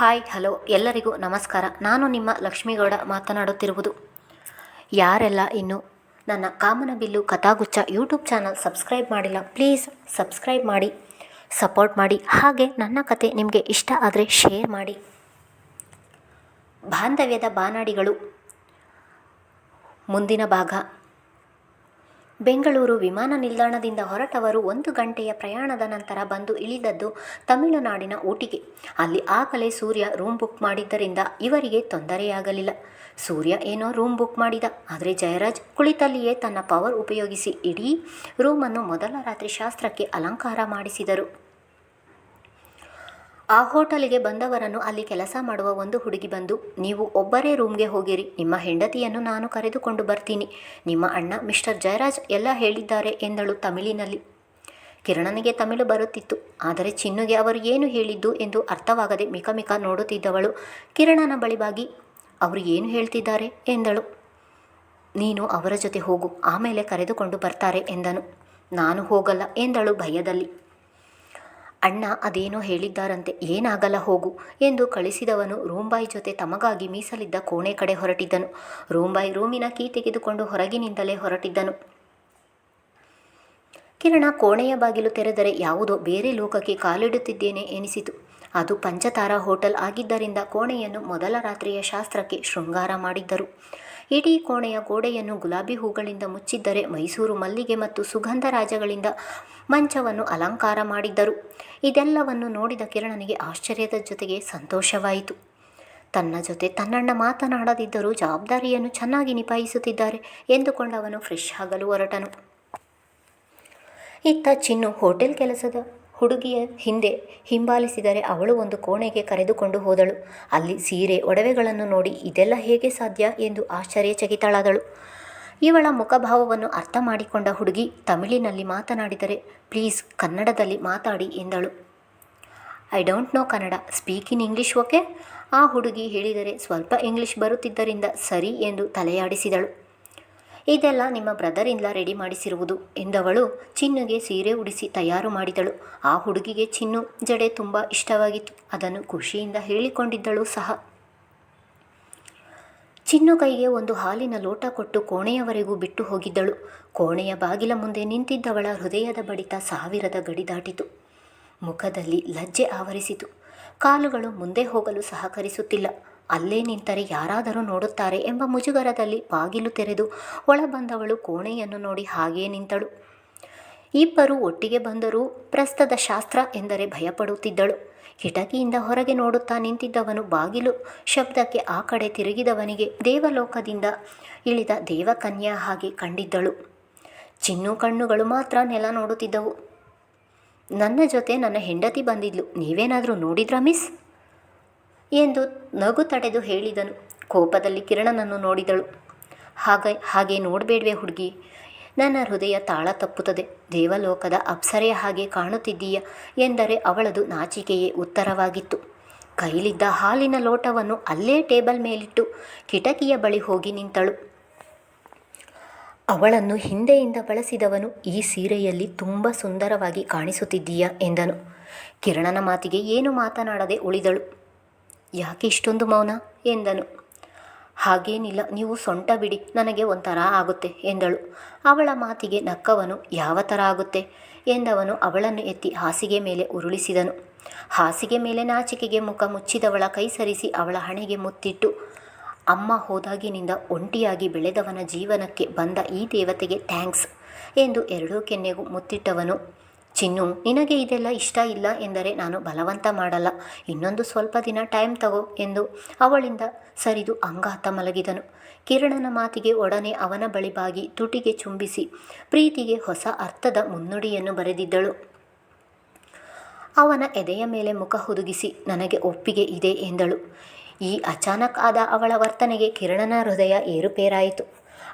Hi, hello, ಎಲ್ಲರಿಗೂ ನಮಸ್ಕಾರ. ನಾನು ನಿಮ್ಮ ಲಕ್ಷ್ಮೀಗೌಡ ಮಾತನಾಡುತ್ತಿರುವುದು. ಯಾರೆಲ್ಲ ಇನ್ನು ನನ್ನ Kamanabillu Kathaguccha YouTube channel subscribe ಮಾಡಿಲ್ಲ, ಪ್ಲೀಸ್ ಸಬ್ಸ್ಕ್ರೈಬ್ ಮಾಡಿ, ಸಪೋರ್ಟ್ ಮಾಡಿ. ಹಾಗೆ ನನ್ನ ಕತೆ ನಿಮಗೆ ಇಷ್ಟ ಆದರೆ ಶೇರ್ ಮಾಡಿ. ಬಾಂಧವ್ಯದ ಬಾನಾಡಿಗಳು. ಮುಂದಿನ ಭಾಗ. ಬೆಂಗಳೂರು ವಿಮಾನ ನಿಲ್ದಾಣದಿಂದ ಹೊರಟವರು ಒಂದು ಗಂಟೆಯ ಪ್ರಯಾಣದ ನಂತರ ಬಂದು ಇಳಿದದ್ದು ತಮಿಳುನಾಡಿನ ಊಟಿಗೆ. ಅಲ್ಲಿ ಆಗಲೇ ಸೂರ್ಯ ರೂಮ್ ಬುಕ್ ಮಾಡಿದ್ದರಿಂದ ಇವರಿಗೆ ತೊಂದರೆಯಾಗಲಿಲ್ಲ. ಸೂರ್ಯ ಏನೋ ರೂಮ್ ಬುಕ್ ಮಾಡಿದ, ಆದರೆ ಜಯರಾಜ್ ಕುಳಿತಲ್ಲಿಯೇ ತನ್ನ ಪವರ್ ಉಪಯೋಗಿಸಿ ಇಡೀ ರೂಮನ್ನು ಮೊದಲ ರಾತ್ರಿ ಶಾಸ್ತ್ರಕ್ಕೆ ಅಲಂಕಾರ ಮಾಡಿಸಿದರು. ಆ ಹೋಟೆಲಿಗೆ ಬಂದವರನ್ನು ಅಲ್ಲಿ ಕೆಲಸ ಮಾಡುವ ಒಂದು ಹುಡುಗಿ ಬಂದು, ನೀವು ಒಬ್ಬರೇ ರೂಮ್ಗೆ ಹೋಗಿರಿ, ನಿಮ್ಮ ಹೆಂಡತಿಯನ್ನು ನಾನು ಕರೆದುಕೊಂಡು ಬರ್ತೀನಿ, ನಿಮ್ಮ ಅಣ್ಣ ಮಿಸ್ಟರ್ ಜಯರಾಜ್ ಎಲ್ಲ ಹೇಳಿದ್ದಾರೆ ಎಂದಳು ತಮಿಳಿನಲ್ಲಿ. ಕಿರಣನಿಗೆ ತಮಿಳು ಬರುತ್ತಿತ್ತು, ಆದರೆ ಚಿನ್ನುಗೆ ಅವರು ಏನು ಹೇಳಿದ್ದು ಎಂದು ಅರ್ಥವಾಗದೆ ಮಿಕಮಿಕ ನೋಡುತ್ತಿದ್ದವಳು ಕಿರಣನ ಬಳಿಬಾಗಿ ಅವರು ಏನು ಹೇಳ್ತಿದ್ದಾರೆ? ಎಂದಳು. ನೀನು ಅವರ ಜೊತೆ ಹೋಗು, ಆಮೇಲೆ ಕರೆದುಕೊಂಡು ಬರ್ತಾರೆ ಎಂದನು. ನಾನು ಹೋಗಲ್ಲ ಎಂದಳು ಭಯದಲ್ಲಿ. ಅಣ್ಣ ಅದೇನೋ ಹೇಳಿದ್ದಾರಂತೆ, ಏನಾಗಲ್ಲ ಹೋಗು ಎಂದು ಕಳಿಸಿದವನು ರೂಂಬಾಯಿ ಜೊತೆ ತಮಗಾಗಿ ಮೀಸಲಿದ್ದ ಕೋಣೆ ಕಡೆ ಹೊರಟಿದ್ದನು. ರೂಂಬಾಯಿ ರೂಮಿನ ಕೀ ತೆಗೆದುಕೊಂಡು ಹೊರಗಿನಿಂದಲೇ ಹೊರಟಿದ್ದನು. ಕಿರಣ ಕೋಣೆಯ ಬಾಗಿಲು ತೆರೆದರೆ ಯಾವುದೋ ಬೇರೆ ಲೋಕಕ್ಕೆ ಕಾಲಿಡುತ್ತಿದ್ದೇನೆ ಎನಿಸಿತು. ಅದು ಪಂಚತಾರಾ ಹೋಟೆಲ್ ಆಗಿದ್ದರಿಂದ ಕೋಣೆಯನ್ನು ಮೊದಲ ರಾತ್ರಿಯ ಶಾಸ್ತ್ರಕ್ಕೆ ಶೃಂಗಾರ ಮಾಡಿದ್ದರು. ಇಡೀ ಕೋಣೆಯ ಗೋಡೆಯನ್ನು ಗುಲಾಬಿ ಹೂಗಳಿಂದ ಮುಚ್ಚಿದ್ದರೆ ಮೈಸೂರು ಮಲ್ಲಿಗೆ ಮತ್ತು ಸುಗಂಧರಾಜಗಳಿಂದ ಮಂಚವನ್ನು ಅಲಂಕಾರ ಮಾಡಿದ್ದರು. ಇದೆಲ್ಲವನ್ನು ನೋಡಿದ ಕಿರಣನಿಗೆ ಆಶ್ಚರ್ಯದ ಜೊತೆಗೆ ಸಂತೋಷವಾಯಿತು. ತನ್ನ ಜೊತೆ ತನ್ನಣ್ಣ ಮಾತನಾಡದಿದ್ದರೂ ಜವಾಬ್ದಾರಿಯನ್ನು ಚೆನ್ನಾಗಿ ನಿಭಾಯಿಸುತ್ತಿದ್ದಾರೆ ಎಂದುಕೊಂಡವನು ಫ್ರೆಶ್ ಆಗಲು ಹೊರಟನು. ಇತ್ತ ಚಿನ್ನು ಹೋಟೆಲ್ ಕೆಲಸದ ಹುಡುಗಿಯ ಹಿಂದೆ ಹಿಂಬಾಲಿಸಿದರೆ ಅವಳು ಒಂದು ಕೋಣೆಗೆ ಕರೆದುಕೊಂಡು ಹೋದಳು. ಅಲ್ಲಿ ಸೀರೆ, ಒಡವೆಗಳನ್ನು ನೋಡಿ ಇದೆಲ್ಲ ಹೇಗೆ ಸಾಧ್ಯ ಎಂದು ಆಶ್ಚರ್ಯಚಕಿತಳಾದಳು. ಇವಳ ಮುಖಭಾವವನ್ನು ಅರ್ಥ ಮಾಡಿಕೊಂಡ ಹುಡುಗಿ ತಮಿಳಿನಲ್ಲಿ ಮಾತನಾಡಿದರೆ, ಪ್ಲೀಸ್ ಕನ್ನಡದಲ್ಲಿ ಮಾತಾಡಿ ಎಂದಳು. I don't know Kannada, speak in English, okay? ಆ ಹುಡುಗಿ ಹೇಳಿದರೆ, ಸ್ವಲ್ಪ ಇಂಗ್ಲಿಷ್ ಬರುತ್ತಿದ್ದರಿಂದ ಸರಿ ಎಂದು ತಲೆಯಾಡಿಸಿದಳು. ಇದೆಲ್ಲ ನಿಮ್ಮ ಬ್ರದರಿಂದ ರೆಡಿ ಮಾಡಿಸಿರುವುದು ಎಂದವಳು ಚಿನ್ನುಗೆ ಸೀರೆ ಉಡಿಸಿ ತಯಾರು ಮಾಡಿದಳು. ಆ ಹುಡುಗಿಗೆ ಚಿನ್ನು ಜಡೆ ತುಂಬ ಇಷ್ಟವಾಗಿತ್ತು. ಅದನ್ನು ಖುಷಿಯಿಂದ ಹೇಳಿಕೊಂಡಿದ್ದಳು ಸಹ. ಚಿನ್ನು ಕೈಗೆ ಒಂದು ಹಾಲಿನ ಲೋಟ ಕೊಟ್ಟು ಕೋಣೆಯವರೆಗೂ ಬಿಟ್ಟು ಹೋಗಿದ್ದಳು. ಕೋಣೆಯ ಬಾಗಿಲ ಮುಂದೆ ನಿಂತಿದ್ದವಳ ಹೃದಯದ ಬಡಿತ ಸಾವಿರದ ಗಡಿ ದಾಟಿತು. ಮುಖದಲ್ಲಿ ಲಜ್ಜೆ ಆವರಿಸಿತು. ಕಾಲುಗಳು ಮುಂದೆ ಹೋಗಲು ಸಹಕರಿಸುತ್ತಿಲ್ಲ. ಅಲ್ಲೇ ನಿಂತರೆ ಯಾರಾದರೂ ನೋಡುತ್ತಾರೆ ಎಂಬ ಮುಜುಗರದಲ್ಲಿ ಬಾಗಿಲು ತೆರೆದು ಒಳಬಂದವಳು ಕೋಣೆಯನ್ನು ನೋಡಿ ಹಾಗೇ ನಿಂತಳು. ಇಬ್ಬರು ಒಟ್ಟಿಗೆ ಬಂದರೂ ಪ್ರಸ್ತದ ಶಾಸ್ತ್ರ ಎಂದರೆ ಭಯಪಡುತ್ತಿದ್ದಳು. ಕಿಟಕಿಯಿಂದ ಹೊರಗೆ ನೋಡುತ್ತಾ ನಿಂತಿದ್ದವನು ಬಾಗಿಲು ಶಬ್ದಕ್ಕೆ ಆ ಕಡೆ ತಿರುಗಿದವನಿಗೆ ದೇವಲೋಕದಿಂದ ಇಳಿದ ದೇವಕನ್ಯಾ ಹಾಗೆ ಕಂಡಿದ್ದಳು. ಚಿನ್ನು ಕಣ್ಣುಗಳು ಮಾತ್ರ ನೆಲ ನೋಡುತ್ತಿದ್ದವು. ನನ್ನ ಜೊತೆ ನನ್ನ ಹೆಂಡತಿ ಬಂದಿದ್ಲು. ನೀವೇನಾದರೂ ನೋಡಿದ್ರಾ ಮಿಸ್? ಎಂದು ನಗು ತಡೆದು ಹೇಳಿದನು. ಕೋಪದಲ್ಲಿ ಕಿರಣನನ್ನು ನೋಡಿದಳು. ಹಾಗೆ ಹಾಗೆ ನೋಡಬೇಡ್ವೆ ಹುಡುಗಿ. ನನ್ನ ಹೃದಯ ತಾಳ ತಪ್ಪುತ್ತದೆ. ದೇವಲೋಕದ ಅಪ್ಸರೆಯ ಹಾಗೆ ಕಾಣುತ್ತಿದ್ದೀಯ ಎಂದರೆ ಅವಳದು ನಾಚಿಕೆಯೇ ಉತ್ತರವಾಗಿತ್ತು. ಕೈಲಿದ್ದ ಹಾಲಿನ ಲೋಟವನ್ನು ಅಲ್ಲೇ ಟೇಬಲ್ ಮೇಲಿಟ್ಟು ಕಿಟಕಿಯ ಬಳಿ ಹೋಗಿ ನಿಂತಳು. ಅವಳನ್ನು ಹಿಂದೆಯಿಂದ ಬಳಸಿದವನು ಈ ಸೀರೆಯಲ್ಲಿ ತುಂಬ ಸುಂದರವಾಗಿ ಕಾಣಿಸುತ್ತಿದ್ದೀಯ ಎಂದನು. ಕಿರಣನ ಮಾತಿಗೆ ಏನು ಮಾತನಾಡದೆ ಉಳಿದಳು. ಯಾಕೆ ಇಷ್ಟೊಂದು ಮೌನ ಎಂದನು. ಹಾಗೇನಿಲ್ಲ, ನೀವು ಸೊಂಟ ಬಿಡಿ, ನನಗೆ ಒಂಥರ ಆಗುತ್ತೆ ಎಂದಳು. ಅವಳ ಮಾತಿಗೆ ನಕ್ಕವನು ಯಾವ ಥರ ಆಗುತ್ತೆ ಎಂದವನು ಅವಳನ್ನು ಎತ್ತಿ ಹಾಸಿಗೆ ಮೇಲೆ ಉರುಳಿಸಿದನು. ಹಾಸಿಗೆ ಮೇಲೆ ನಾಚಿಕೆಗೆ ಮುಖ ಮುಚ್ಚಿದವಳ ಕೈ ಸರಿಸಿ ಅವಳ ಹಣೆಗೆ ಮುತ್ತಿಟ್ಟು ಅಮ್ಮ ಹೋದಾಗಿನಿಂದ ಒಂಟಿಯಾಗಿ ಬೆಳೆದವನ ಜೀವನಕ್ಕೆ ಬಂದ ಈ ದೇವತೆಗೆ ಥ್ಯಾಂಕ್ಸ್ ಎಂದು ಎರಡೂ ಕೆನ್ನೆಗೂ ಮುತ್ತಿಟ್ಟವನು. ಚಿನ್ನು, ನಿನಗೆ ಇದೆಲ್ಲ ಇಷ್ಟ ಇಲ್ಲ ಎಂದರೆ ನಾನು ಬಲವಂತ ಮಾಡಲ್ಲ. ಇನ್ನೊಂದು ಸ್ವಲ್ಪ ದಿನ ಟೈಮ್ ತಗೋ ಎಂದು ಅವಳಿಂದ ಸರಿದು ಅಂಗಾತ ಮಲಗಿದನು. ಕಿರಣನ ಮಾತಿಗೆ ಒಡನೆ ಅವನ ಬಳಿ ಬಾಗಿ ತುಟಿಗೆ ಚುಂಬಿಸಿ ಪ್ರೀತಿಗೆ ಹೊಸ ಅರ್ಥದ ಮುನ್ನುಡಿಯನ್ನು ಬರೆದಿದ್ದಳು. ಅವನ ಎದೆಯ ಮೇಲೆ ಮುಖ ಹುದುಗಿಸಿ, ನನಗೆ ಒಪ್ಪಿಗೆ ಇದೆ ಎಂದಳು. ಈ ಅಚಾನಕ್ ಆದ ಅವಳ ವರ್ತನೆಗೆ ಕಿರಣನ ಹೃದಯ ಏರುಪೇರಾಯಿತು.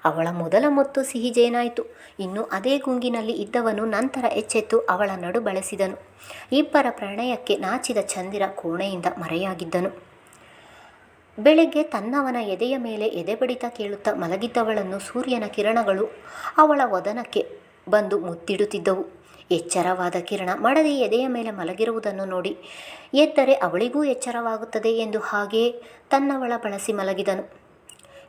ಅವಳ ಮೊದಲ ಮುತ್ತು ಸಿಹಿಜೇನಾಯಿತು. ಇನ್ನು ಅದೇ ಗುಂಗಿನಲ್ಲಿ ಇದ್ದವನು ನಂತರ ಎಚ್ಚೆತ್ತು ಅವಳ ನಡು ಬಳಸಿದನು. ಇಬ್ಬರ ಪ್ರಣಯಕ್ಕೆ ನಾಚಿದ ಚಂದಿರ ಕೋಣೆಯಿಂದ ಮರೆಯಾಗಿದ್ದನು. ಬೆಳಿಗ್ಗೆ ತನ್ನವನ ಎದೆಯ ಮೇಲೆ ಎದೆ ಬಡಿತ ಕೇಳುತ್ತಾ ಮಲಗಿದ್ದವಳನ್ನು ಸೂರ್ಯನ ಕಿರಣಗಳು ಅವಳ ವದನಕ್ಕೆ ಬಂದು ಮುತ್ತಿಡುತ್ತಿದ್ದವು. ಎಚ್ಚರವಾದ ಕಿರಣ ಮಡದಿ ಎದೆಯ ಮೇಲೆ ಮಲಗಿರುವುದನ್ನು ನೋಡಿ, ಎದ್ದರೆ ಅವಳಿಗೂ ಎಚ್ಚರವಾಗುತ್ತದೆ ಎಂದು ಹಾಗೆಯೇ ತನ್ನವಳ ಬಳಸಿ ಮಲಗಿದನು.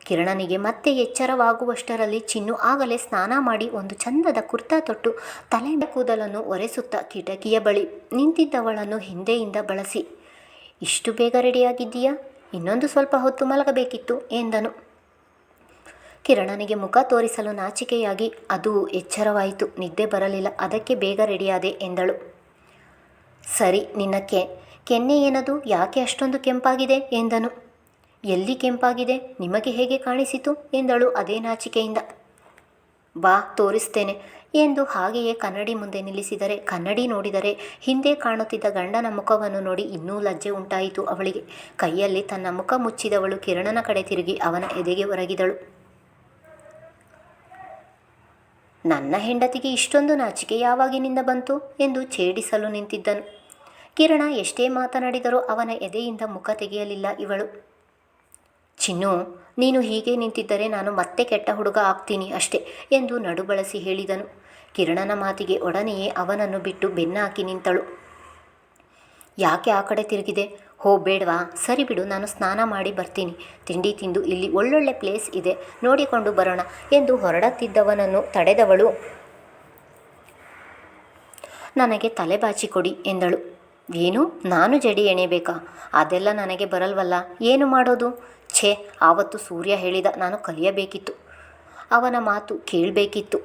ಕಿರಣನಿಗೆ ಮತ್ತೆ ಎಚ್ಚರವಾಗುವಷ್ಟರಲ್ಲಿ ಚಿನ್ನು ಆಗಲೇ ಸ್ನಾನ ಮಾಡಿ ಒಂದು ಚಂದದ ಕುರ್ತಾ ತೊಟ್ಟು ತಲೆ ಕೂದಲನ್ನು ಒರೆಸುತ್ತ ಕಿಟಕಿಯ ಬಳಿ ನಿಂತಿದ್ದವಳನ್ನು ಹಿಂದೆಯಿಂದ ಬಳಸಿ, ಇಷ್ಟು ಬೇಗ ರೆಡಿಯಾಗಿದ್ದೀಯಾ? ಇನ್ನೊಂದು ಸ್ವಲ್ಪ ಹೊತ್ತು ಮಲಗಬೇಕಿತ್ತು, ಎಂದನು. ಕಿರಣನಿಗೆ ಮುಖ ತೋರಿಸಲು ನಾಚಿಕೆಯಾಗಿ, ಅದು ಎಚ್ಚರವಾಯಿತು, ನಿದ್ದೆ ಬರಲಿಲ್ಲ, ಅದಕ್ಕೆ ಬೇಗ ರೆಡಿಯಾದೆ, ಎಂದಳು. ಸರಿ, ನಿನ್ನ ಕೆ, ಕೆನ್ನೆ ಏನದು? ಯಾಕೆ ಅಷ್ಟೊಂದು ಕೆಂಪಾಗಿದೆ? ಎಂದನು. ಎಲ್ಲಿ ಕೆಂಪಾಗಿದೆ? ನಿಮಗೆ ಹೇಗೆ ಕಾಣಿಸಿತು? ಎಂದಳು ಅದೇ ನಾಚಿಕೆಯಿಂದ. ಬಾ, ತೋರಿಸ್ತೇನೆ, ಎಂದು ಹಾಗೆಯೇ ಕನ್ನಡಿ ಮುಂದೆ ನಿಲ್ಲಿಸಿದರೆ, ಕನ್ನಡಿ ನೋಡಿದರೆ, ಹಿಂದೆ ಕಾಣುತ್ತಿದ್ದ ಗಂಡನ ಮುಖವನ್ನು ನೋಡಿ ಇನ್ನೂ ಲಜ್ಜೆ ಉಂಟಾಯಿತು ಅವಳಿಗೆ. ಕೈಯಲ್ಲಿ ತನ್ನ ಮುಖ ಮುಚ್ಚಿದವಳು ಕಿರಣನ ಕಡೆ ತಿರುಗಿ ಅವನ ಎದೆಗೆ ಒರಗಿದಳು. ನನ್ನ ಹೆಂಡತಿಗೆ ಇಷ್ಟೊಂದು ನಾಚಿಕೆ ಯಾವಾಗಿನಿಂದ ಬಂತು ಎಂದು ಛೇಡಿಸಲು ನಿಂತಿದ್ದನು. ಕಿರಣ ಎಷ್ಟೇ ಮಾತನಾಡಿದರೂ ಅವನ ಎದೆಯಿಂದ ಮುಖ ತೆಗೆಯಲಿಲ್ಲ ಇವಳು. ಚಿನ್ನು, ನೀನು ಹೀಗೆ ನಿಂತಿದ್ದರೆ ನಾನು ಮತ್ತೆ ಕೆಟ್ಟ ಹುಡುಗ ಆಗ್ತೀನಿ ಅಷ್ಟೆ ಎಂದು ನಡು ಬಳಸಿ ಹೇಳಿದನು. ಕಿರಣನ ಮಾತಿಗೆ ಒಡನೆಯೇ ಅವನನ್ನು ಬಿಟ್ಟು ಬೆನ್ನಾಕಿ ನಿಂತಳು. ಯಾಕೆ ಆ ಕಡೆ ತಿರುಗಿದೆ? ಹೋ, ಬೇಡವಾ. ಸರಿ ಬಿಡು, ನಾನು ಸ್ನಾನ ಮಾಡಿ ಬರ್ತೀನಿ. ತಿಂಡಿ ತಿಂದು ಇಲ್ಲಿ ಒಳ್ಳೊಳ್ಳೆ ಪ್ಲೇಸ್ ಇದೆ. ನೋಡಿಕೊಂಡು ಬರೋಣ ಎಂದು ಹೊರಡುತ್ತಿದ್ದವನನ್ನು ತಡೆದವಳು. ನನಗೆ ತಲೆ ಬಾಚಿಕೊಡಿ ಎಂದಳು. ಏನು? ನಾನು ಜಡಿ ಎಣೆಬೇಕಾ? ಅದೆಲ್ಲ ನನಗೆ ಬರಲ್ವಲ್ಲ. ಏನು ಮಾಡೋದು? ಛೇ, ಆವತ್ತು ಸೂರ್ಯ ಹೇಳಿದ ನಾನು ಕಲಿಯಬೇಕಿತ್ತು. ಅವನ ಮಾತು ಕೇಳಬೇಕಿತ್ತು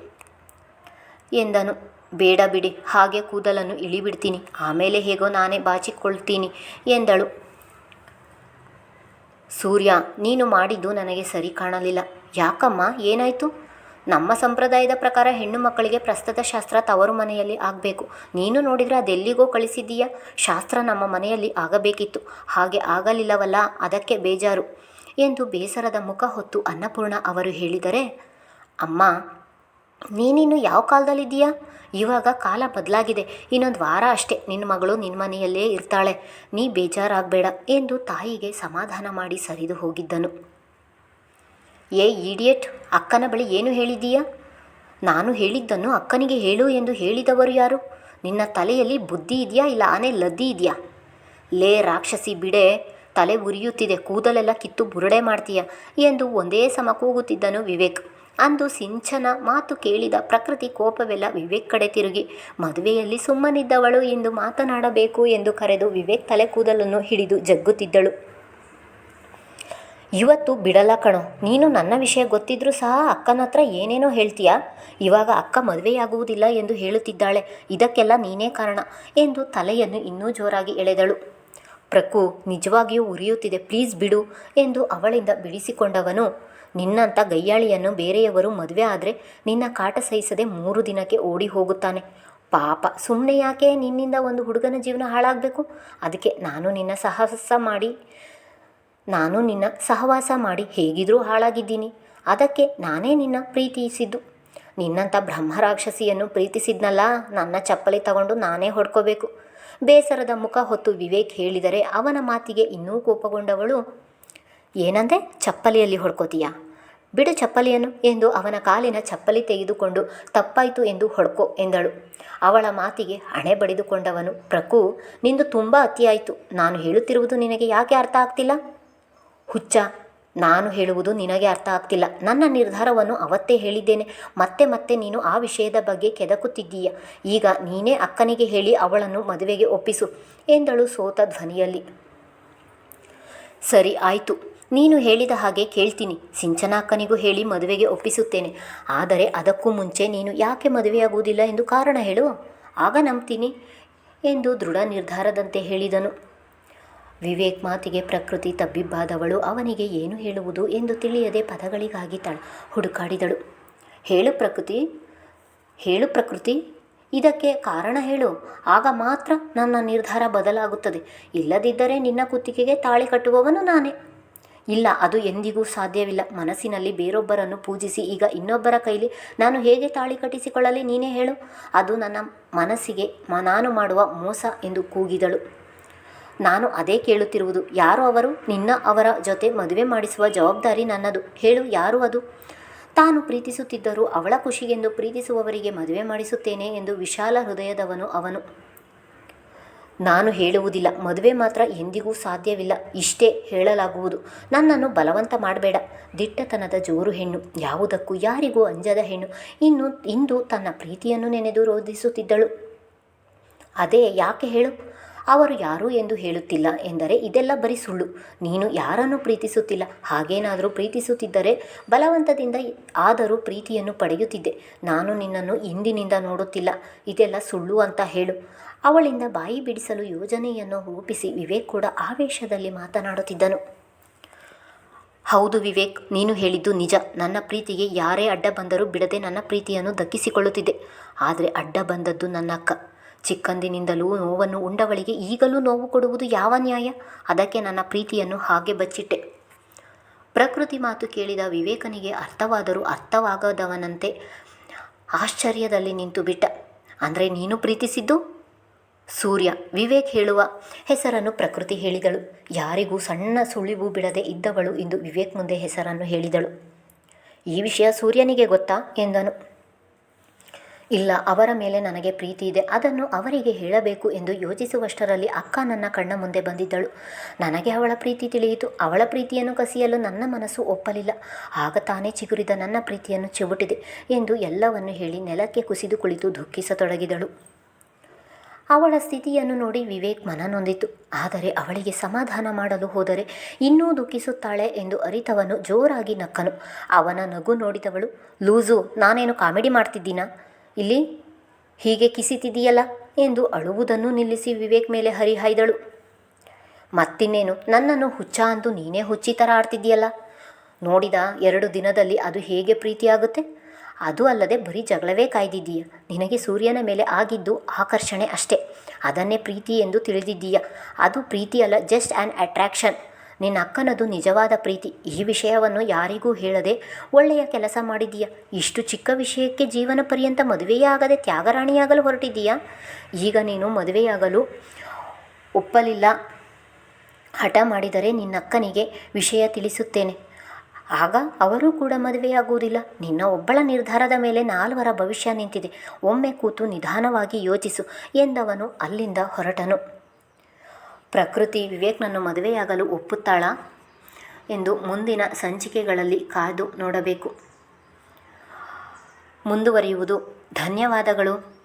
ಎಂದನು. ಬೇಡ ಬಿಡಿ, ಹಾಗೆ ಕೂದಲನ್ನು ಇಳಿಬಿಡ್ತೀನಿ. ಆಮೇಲೆ ಹೇಗೋ ನಾನೇ ಬಾಚಿಕೊಳ್ತೀನಿ ಎಂದಳು. ಸೂರ್ಯ, ನೀನು ಮಾಡಿದ್ದು ನನಗೆ ಸರಿ ಕಾಣಲಿಲ್ಲ. ಯಾಕಮ್ಮ, ಏನಾಯಿತು? ನಮ್ಮ ಸಂಪ್ರದಾಯದ ಪ್ರಕಾರ ಹೆಣ್ಣು ಮಕ್ಕಳಿಗೆ ಪ್ರಸ್ತುತ ಶಾಸ್ತ್ರ ತವರು ಮನೆಯಲ್ಲಿ ಆಗಬೇಕು. ನೀನು ನೋಡಿದರೆ ಅದೆಲ್ಲಿಗೋ ಕಳಿಸಿದ್ದೀಯಾ? ಶಾಸ್ತ್ರ ನಮ್ಮ ಮನೆಯಲ್ಲಿ ಆಗಬೇಕಿತ್ತು. ಹಾಗೆ ಆಗಲಿಲ್ಲವಲ್ಲ, ಅದಕ್ಕೆ ಬೇಜಾರು ಎಂದು ಬೇಸರದ ಮುಖ ಹೊತ್ತು ಅನ್ನಪೂರ್ಣ ಅವರು ಹೇಳಿದರೆ, ಅಮ್ಮ, ನೀನಿನ್ನು ಯಾವ ಕಾಲದಲ್ಲಿದ್ದೀಯಾ? ಇವಾಗ ಕಾಲ ಬದಲಾಗಿದೆ. ಇನ್ನೊಂದು ವಾರ ಅಷ್ಟೇ. ನಿನ್ನ ಮಗಳು ನಿನ್ನ ಮನೆಯಲ್ಲೇ ಇರ್ತಾಳೆ. ನೀ ಬೇಜಾರಾಗಬೇಡ ಎಂದು ತಾಯಿಗೆ ಸಮಾಧಾನ ಮಾಡಿ ಸರಿದು ಹೋಗಿದ್ದನು. ಏ ಈಡಿಯಟ್, ಅಕ್ಕನ ಬಳಿ ಏನು ಹೇಳಿದ್ದೀಯಾ? ನಾನು ಹೇಳಿದ್ದನ್ನು ಅಕ್ಕನಿಗೆ ಹೇಳು ಎಂದು ಹೇಳಿದವರು ಯಾರು? ನಿನ್ನ ತಲೆಯಲ್ಲಿ ಬುದ್ಧಿ ಇದೆಯಾ ಇಲ್ಲ ಆನೆ ಲದ್ದಿ ಇದೆಯಾ? ಲೇ ರಾಕ್ಷಸಿ ಬಿಡೆ, ತಲೆ ಉರಿಯುತ್ತಿದೆ, ಕೂದಲೆಲ್ಲ ಕಿತ್ತು ಬುರುಡೆ ಮಾಡ್ತೀಯ? ಎಂದು ಒಂದೇ ಸಮ ಕೂಗುತ್ತಿದ್ದನು ವಿವೇಕ್. ಅಂದು ಸಿಂಚನ ಮಾತು ಕೇಳಿದ ಪ್ರಕೃತಿ ಕೋಪವೆಲ್ಲ ವಿವೇಕ್ ಕಡೆ ತಿರುಗಿ, ಮದುವೆಯಲ್ಲಿ ಸುಮ್ಮನಿದ್ದವಳು ಎಂದು ಮಾತನಾಡಬೇಕು ಎಂದು ಕರೆದು ವಿವೇಕ್ ತಲೆ ಕೂದಲನ್ನು ಹಿಡಿದು ಜಗ್ಗುತ್ತಿದ್ದಳು. ಇವತ್ತು ಬಿಡಲ್ಲ ಕಣೋ, ನೀನು ನನ್ನ ವಿಷಯ ಗೊತ್ತಿದ್ರೂ ಸಹ ಅಕ್ಕನ ಹತ್ರ ಏನೇನೋ ಹೇಳ್ತೀಯಾ? ಇವಾಗ ಅಕ್ಕ ಮದುವೆಯಾಗುವುದಿಲ್ಲ ಎಂದು ಹೇಳುತ್ತಿದ್ದಾಳೆ, ಇದಕ್ಕೆಲ್ಲ ನೀನೇ ಕಾರಣ ಎಂದು ತಲೆಯನ್ನು ಇನ್ನೂ ಜೋರಾಗಿ ಎಳೆದಳು. ಪ್ರಕು ನಿಜವಾಗಿಯೂ ಉರಿಯುತ್ತಿದೆ, ಪ್ಲೀಸ್ ಬಿಡು ಎಂದು ಅವಳಿಂದ ಬಿಡಿಸಿಕೊಂಡವನು ನಿನ್ನಂಥ ಗಯ್ಯಾಳಿಯನ್ನು ಬೇರೆಯವರು ಮದುವೆ ಆದರೆ ನಿನ್ನ ಕಾಟ ಸಹಿಸದೆ ಮೂರು ದಿನಕ್ಕೆ ಓಡಿ ಹೋಗುತ್ತಾನೆ. ಪಾಪ ಸುಮ್ಮನೆ ಯಾಕೆ ನಿನ್ನಿಂದ ಒಂದು ಹುಡುಗನ ಜೀವನ ಹಾಳಾಗಬೇಕು? ಅದಕ್ಕೆ ನಾನು ನಿನ್ನ ಸಾಹಸ ಮಾಡಿ, ನಾನು ನಿನ್ನ ಸಹವಾಸ ಮಾಡಿ ಹೇಗಿದ್ರೂ ಹಾಳಾಗಿದ್ದೀನಿ. ಅದಕ್ಕೆ ನಾನೇ ನಿನ್ನ ಪ್ರೀತಿಸಿದ್ದು. ನಿನ್ನಂಥ ಬ್ರಹ್ಮರಾಕ್ಷಸಿಯನ್ನು ಪ್ರೀತಿಸಿದ್ನಲ್ಲ, ನನ್ನ ಚಪ್ಪಲಿ ತಗೊಂಡು ನಾನೇ ಹೊಡ್ಕೋಬೇಕು. ಬೇಸರದ ಮುಖ ಹೊತ್ತು ವಿವೇಕ್ ಹೇಳಿದರೆ ಅವನ ಮಾತಿಗೆ ಇನ್ನೂ ಕೋಪಗೊಂಡವಳು ಏನಂದೆ? ಚಪ್ಪಲಿಯಲ್ಲಿ ಹೊಡ್ಕೋತೀಯಾ? ಬಿಡು ಚಪ್ಪಲಿಯನ್ನು ಎಂದು ಅವನ ಕಾಲಿನ ಚಪ್ಪಲಿ ತೆಗೆದುಕೊಂಡು ತಪ್ಪಾಯಿತು ಎಂದು ಹೊಡ್ಕೊ ಎಂದಳು. ಅವಳ ಮಾತಿಗೆ ಹಣೆ ಬಡಿದುಕೊಂಡವನು ಪ್ರಕು ನಿಂದು ತುಂಬ ಅತಿಯಾಯಿತು. ನಾನು ಹೇಳುತ್ತಿರುವುದು ನಿನಗೆ ಯಾಕೆ ಅರ್ಥ ಆಗ್ತಿಲ್ಲ? ಹುಚ್ಚ, ನಾನು ಹೇಳುವುದು ನಿನಗೆ ಅರ್ಥ ಆಗ್ತಿಲ್ಲ. ನನ್ನ ನಿರ್ಧಾರವನ್ನು ಅವತ್ತೇ ಹೇಳಿದ್ದೇನೆ. ಮತ್ತೆ ಮತ್ತೆ ನೀನು ಆ ವಿಷಯದ ಬಗ್ಗೆ ಕೆದಕುತ್ತಿದ್ದೀಯ. ಈಗ ನೀನೇ ಅಕ್ಕನಿಗೆ ಹೇಳಿ ಅವಳನ್ನು ಮದುವೆಗೆ ಒಪ್ಪಿಸು, ಎಂದಳು ಸೋತ ಧ್ವನಿಯಲ್ಲಿ. ಸರಿ, ಆಯಿತು. ನೀನು ಹೇಳಿದ ಹಾಗೆ ಕೇಳ್ತೀನಿ. ಸಿಂಚನಾಕ್ಕನಿಗೂ ಹೇಳಿ ಮದುವೆಗೆ ಒಪ್ಪಿಸುತ್ತೇನೆ. ಆದರೆ ಅದಕ್ಕೂ ಮುಂಚೆ ನೀನು ಯಾಕೆ ಮದುವೆಯಾಗುವುದಿಲ್ಲ ಎಂದು ಕಾರಣ ಹೇಳು. ಆಗ ನಂಬ್ತೀನಿ ಎಂದು ದೃಢ ನಿರ್ಧಾರದಂತೆ ಹೇಳಿದನು. ವಿವೇಕ್ ಮಾತಿಗೆ ಪ್ರಕೃತಿ ತಬ್ಬಿಬ್ಬಾದವಳು. ಅವನಿಗೆ ಏನು ಹೇಳುವುದು ಎಂದು ತಿಳಿಯದೆ ಪದಗಳಿಗಾಗಿ ತಳ ಹುಡುಕಾಡಿದಳು. ಹೇಳು ಪ್ರಕೃತಿ ಹೇಳು ಪ್ರಕೃತಿ. ಇದಕ್ಕೆ ಕಾರಣ ಹೇಳು. ಆಗ ಮಾತ್ರ ನನ್ನ ನಿರ್ಧಾರ ಬದಲಾಗುತ್ತದೆ. ಇಲ್ಲದಿದ್ದರೆ ನಿನ್ನ ಕುತ್ತಿಗೆಗೆ ತಾಳಿ ಕಟ್ಟುವವನು ನಾನೇ. ಇಲ್ಲ, ಅದು ಎಂದಿಗೂ ಸಾಧ್ಯವಿಲ್ಲ. ಮನಸ್ಸಿನಲ್ಲಿ ಬೇರೊಬ್ಬರನ್ನು ಪೂಜಿಸಿ, ಈಗ ಇನ್ನೊಬ್ಬರ ಕೈಲಿ ನಾನು ಹೇಗೆ ತಾಳಿ ಕಟ್ಟಿಸಿಕೊಳ್ಳಲಿ ನೀನೇ ಹೇಳು. ಅದು ನನ್ನ ಮನಸ್ಸಿಗೆ ನಾನು ಮಾಡುವ ಮೋಸ ಎಂದು ಕೂಗಿದಳು. ನಾನು ಅದೇ ಕೇಳುತ್ತಿರುವುದು, ಯಾರು ಅವರು? ನಿನ್ನ ಅವರ ಜೊತೆ ಮದುವೆ ಮಾಡಿಸುವ ಜವಾಬ್ದಾರಿ ನನ್ನದು. ಹೇಳು, ಯಾರು ಅದು? ತಾನು ಪ್ರೀತಿಸುತ್ತಿದ್ದರೂ ಅವಳ ಖುಷಿಗೆಂದು ಪ್ರೀತಿಸುವವರಿಗೆ ಮದುವೆ ಮಾಡಿಸುತ್ತೇನೆ ಎಂದು ವಿಶಾಲ ಹೃದಯದವನು ಅವನು. ನಾನು ಹೇಳುವುದಿಲ್ಲ. ಮದುವೆ ಮಾತ್ರ ಎಂದಿಗೂ ಸಾಧ್ಯವಿಲ್ಲ. ಇಷ್ಟೇ ಹೇಳಲಾಗುವುದು. ನನ್ನನ್ನು ಬಲವಂತ ಮಾಡಬೇಡ. ದಿಟ್ಟತನದ ಜೋರು ಹೆಣ್ಣು. ಯಾವುದಕ್ಕೂ ಯಾರಿಗೂ ಅಂಜದ ಹೆಣ್ಣು. ಇನ್ನು, ಇಂದು ತನ್ನ ಪ್ರೀತಿಯನ್ನು ನೆನೆದು ರೋಧಿಸುತ್ತಿದ್ದಳು. ಅದೇ ಯಾಕೆ ಹೇಳು? ಅವರು ಯಾರು ಎಂದು ಹೇಳುತ್ತಿಲ್ಲ ಎಂದರೆ ಇದೆಲ್ಲ ಬರೀ ಸುಳ್ಳು. ನೀನು ಯಾರನ್ನು ಪ್ರೀತಿಸುತ್ತಿಲ್ಲ? ಹಾಗೇನಾದರೂ ಪ್ರೀತಿಸುತ್ತಿದ್ದರೆ ಬಲವಂತದಿಂದ ಆದರೂ ಪ್ರೀತಿಯನ್ನು ಪಡೆಯುತ್ತಿದ್ದೆ. ನಾನು ನಿನ್ನನ್ನು ಇಂದಿನಿಂದ ನೋಡುತ್ತಿಲ್ಲ. ಇದೆಲ್ಲ ಸುಳ್ಳು ಅಂತ ಹೇಳು. ಅವಳಿಂದ ಬಾಯಿ ಬಿಡಿಸಲು ಯೋಜನೆಯನ್ನು ರೂಪಿಸಿ ವಿವೇಕ್ ಕೂಡ ಆವೇಶದಲ್ಲಿ ಮಾತನಾಡುತ್ತಿದ್ದನು. ಹೌದು ವಿವೇಕ್, ನೀನು ಹೇಳಿದ್ದು ನಿಜ. ನನ್ನ ಪ್ರೀತಿಗೆ ಯಾರೇ ಅಡ್ಡ ಬಂದರೂ ಬಿಡದೆ ನನ್ನ ಪ್ರೀತಿಯನ್ನು ದಕ್ಕಿಸಿಕೊಳ್ಳುತ್ತಿದ್ದೆ. ಆದರೆ ಅಡ್ಡ ಬಂದದ್ದು ನನ್ನ ಅಕ್ಕ. ಚಿಕ್ಕಂದಿನಿಂದಲೂ ನೋವನ್ನು ಉಂಡವಳಿಗೆ ಈಗಲೂ ನೋವು ಕೊಡುವುದು ಯಾವ ನ್ಯಾಯ? ಅದಕ್ಕೆ ನನ್ನ ಪ್ರೀತಿಯನ್ನು ಹಾಗೆ ಬಚ್ಚಿಟ್ಟೆ. ಪ್ರಕೃತಿ ಮಾತು ಕೇಳಿದ ವಿವೇಕನಿಗೆ ಅರ್ಥವಾದರೂ ಅರ್ಥವಾಗದವನಂತೆ ಆಶ್ಚರ್ಯದಲ್ಲಿ ನಿಂತು ಬಿಟ್ಟ. ಅಂದರೆ ನೀನು ಪ್ರೀತಿಸಿದ್ದು? ಸೂರ್ಯ, ವಿವೇಕ್ ಹೇಳುವ ಹೆಸರನ್ನು ಪ್ರಕೃತಿ ಹೇಳಿದಳು. ಯಾರಿಗೂ ಸಣ್ಣ ಸುಳಿವು ಬಿಡದೆ ಇದ್ದವಳು ಇಂದು ವಿವೇಕ್ ಮುಂದೆ ಹೆಸರನ್ನು ಹೇಳಿದಳು. ಈ ವಿಷಯ ಸೂರ್ಯನಿಗೆ ಗೊತ್ತಾ ಎಂದನು. ಇಲ್ಲ, ಅವರ ಮೇಲೆ ನನಗೆ ಪ್ರೀತಿ ಇದೆ. ಅದನ್ನು ಅವರಿಗೆ ಹೇಳಬೇಕು ಎಂದು ಯೋಚಿಸುವಷ್ಟರಲ್ಲಿ ಅಕ್ಕ ನನ್ನ ಕಣ್ಣ ಮುಂದೆ ಬಂದಿದ್ದಳು. ನನಗೆ ಅವಳ ಪ್ರೀತಿ ತಿಳಿಯಿತು. ಅವಳ ಪ್ರೀತಿಯನ್ನು ಕಸಿಯಲು ನನ್ನ ಮನಸ್ಸು ಒಪ್ಪಲಿಲ್ಲ. ಆಗ ತಾನೇ ಚಿಗುರಿದ ನನ್ನ ಪ್ರೀತಿಯನ್ನು ಚಿವುಟಿದೆ ಎಂದು ಎಲ್ಲವನ್ನು ಹೇಳಿ ನೆಲಕ್ಕೆ ಕುಸಿದು ಕುಳಿತು ದುಃಖಿಸತೊಡಗಿದಳು. ಅವಳ ಸ್ಥಿತಿಯನ್ನು ನೋಡಿ ವಿವೇಕ್ ಮನನೊಂದಿತು ಆದರೆ ಅವಳಿಗೆ ಸಮಾಧಾನ ಮಾಡಲು ಹೋದರೆ ಇನ್ನೂ ದುಃಖಿಸುತ್ತಾಳೆ ಎಂದು ಅರಿತವನು ಜೋರಾಗಿ ನಕ್ಕನು. ಅವನ ನಗು ನೋಡಿದವಳು, ಲೂಸು, ನಾನೇನು ಕಾಮಿಡಿ ಮಾಡ್ತಿದ್ದೀನಾ? ಇಲ್ಲಿ ಹೀಗೆ ಕಿಸಿತಿದೆಯಲ್ಲ ಎಂದು ಅಳುವುದನ್ನು ನಿಲ್ಲಿಸಿ ವಿವೇಕ್ ಮೇಲೆ ಹರಿಹಾಯ್ದಳು. ಮತ್ತಿನ್ನೇನು, ನನ್ನನ್ನು ಹುಚ್ಚ ಅಂದು ನೀನೇ ಹುಚ್ಚಿ ಥರ ಆಡ್ತಿದ್ದೀಯಲ್ಲ ನೋಡಿದ ಎರಡು ದಿನದಲ್ಲಿ ಅದು ಹೇಗೆ ಪ್ರೀತಿಯಾಗುತ್ತೆ? ಅದು ಅಲ್ಲದೆ ಬರೀ ಜಗಳವೇ ಕಾಯ್ದಿದ್ದೀಯ. ನಿನಗೆ ಸೂರ್ಯನ ಮೇಲೆ ಆಗಿದ್ದು ಆಕರ್ಷಣೆ ಅಷ್ಟೇ. ಅದನ್ನೇ ಪ್ರೀತಿ ಎಂದು ತಿಳಿದಿದ್ದೀಯ. ಅದು ಪ್ರೀತಿ ಅಲ್ಲ ಜಸ್ಟ್ ಆ್ಯನ್ ಅಟ್ರ್ಯಾಕ್ಷನ್ ನಿನ್ನ ಅಕ್ಕನದು ನಿಜವಾದ ಪ್ರೀತಿ. ಈ ವಿಷಯವನ್ನು ಯಾರಿಗೂ ಹೇಳದೆ ಒಳ್ಳೆಯ ಕೆಲಸ ಮಾಡಿದ್ದೀಯ? ಇಷ್ಟು ಚಿಕ್ಕ ವಿಷಯಕ್ಕೆ ಜೀವನ ಪರ್ಯಂತ ಮದುವೆಯಾಗದೆ ತ್ಯಾಗರಾಣಿಯಾಗಲು ಹೊರಟಿದ್ದೀಯಾ? ಈಗ ನೀನು ಮದುವೆಯಾಗಲು ಒಪ್ಪಲಿಲ್ಲ. ಹಠ ಮಾಡಿದರೆ ನಿನ್ನ ಅಕ್ಕನಿಗೆ ವಿಷಯ ತಿಳಿಸುತ್ತೇನೆ. ಆಗ ಅವರೂ ಕೂಡ ಮದುವೆಯಾಗುವುದಿಲ್ಲ. ನಿನ್ನ ಒಬ್ಬಳ ನಿರ್ಧಾರದ ಮೇಲೆ ನಾಲ್ವರ ಭವಿಷ್ಯ ನಿಂತಿದೆ. ಒಮ್ಮೆ ಕೂತು ನಿಧಾನವಾಗಿ ಯೋಚಿಸು ಎಂದವನು ಅಲ್ಲಿಂದ ಹೊರಟನು. ಪ್ರಕೃತಿ ವಿವೇಕ್ನನ್ನು ಮದುವೆಯಾಗಲು ಒಪ್ಪುತ್ತಾಳಾ ಎಂದು ಮುಂದಿನ ಸಂಚಿಕೆಗಳಲ್ಲಿ ಕಾದು ನೋಡಬೇಕು. ಮುಂದುವರಿಯುವುದು ಧನ್ಯವಾದಗಳು.